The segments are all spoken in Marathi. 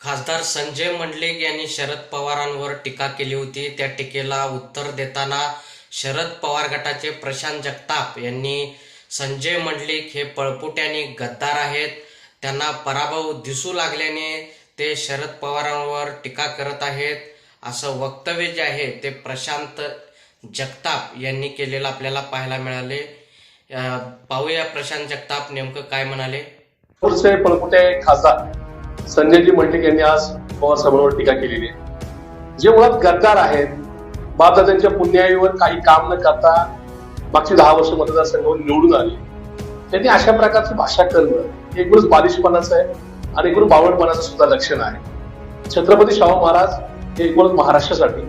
खासदार संजय मंडलिक यांनी शरद पवारांवर टीका केली होती. त्या टीकेला उत्तर देताना शरद पवार गटाचे प्रशांत जगताप यांनी संजय मंडलिक हे पळपुट्याने गद्दार आहेत. त्यांना पराभव दिसू लागल्याने ते शरद पवारांवर टीका करत आहेत. असं वक्तव्य जे आहे ते प्रशांत जगताप यांनी केलेलं आपल्याला पाहायला मिळाले. पाहूया प्रशांत जगताप नेमकं काय म्हणाले. पळपुटे खासदार. संजयजी मंडलिक यांनी आज पवारसाहेबांवर टीका केलेली आहे. जे मुळात गद्दार आहेत बापदादांच्या पुण्याईवर काही काम न करता मागची दहा वर्ष मतदारसंघावर निवडून आले. त्यांनी अशा प्रकारची भाषा करणं हे एकूणच बालिशपणाचं आहे आणि एकूण बावळपणाचं सुद्धा लक्षण आहे. छत्रपती शाहू महाराज हे एकूणच महाराष्ट्रासाठी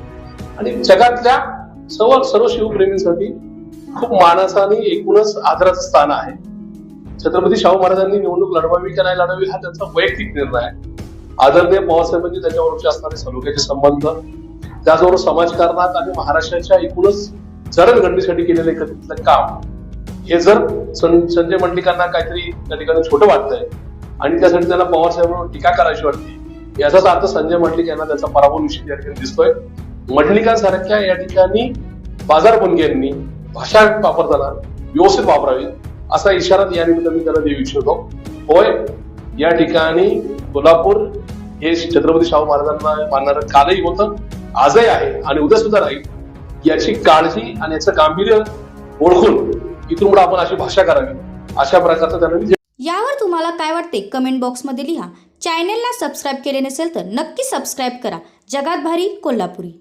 आणि जगातल्या सर्व सर्व शिवप्रेमींसाठी खूप मानाचं आणि एकूणच आदराचं स्थान आहे. छत्रपती शाहू महाराजांनी निवडणूक लढवावी का नाही लढावी हा त्यांचा वैयक्तिक निर्णय आहे. आदरणीय पवारसाहेबांनी त्यांच्याबरोबरचे असणारे सलोख्याचे संबंध त्याचबरोबर समाजकारणात आणि महाराष्ट्राच्या एकूणच जडणघडणीसाठी केलेलं एकत्रितलं काम हे जर सं- संजय मंडलिकांना काहीतरी त्या ठिकाणी छोटं वाटतंय आणि त्यासाठी त्यांना पवार साहेबांवर टीका करायची वाटते याचाच अर्थ संजय मंडलिक यांना त्याचा पराभव निश्चित या ठिकाणी दिसतोय. मंडलिकांसारख्या या ठिकाणी बाजारबंदीयांनी भाषा वापरताना व्यवस्थित वापरावी. असा इशारा या निमित्त मी त्याला देऊ इच्छितो. होय या ठिकाणी कोल्हापूर हे छत्रपती शाहू महाराजांना मानणारं कालही होतं आजही आहे आणि उद्या सुद्धा राहील. याची काळजी आणि याचं गांभीर्य ओळखून इथून पुढे आपण अशी भाषा करावी. अशा प्रकारचं त्यांना यावर तुम्हाला काय वाटते कमेंट बॉक्समध्ये लिहा. चॅनेलला सबस्क्राईब केले नसेल तर नक्की सबस्क्राईब करा. जगात भारी कोल्हापुरी.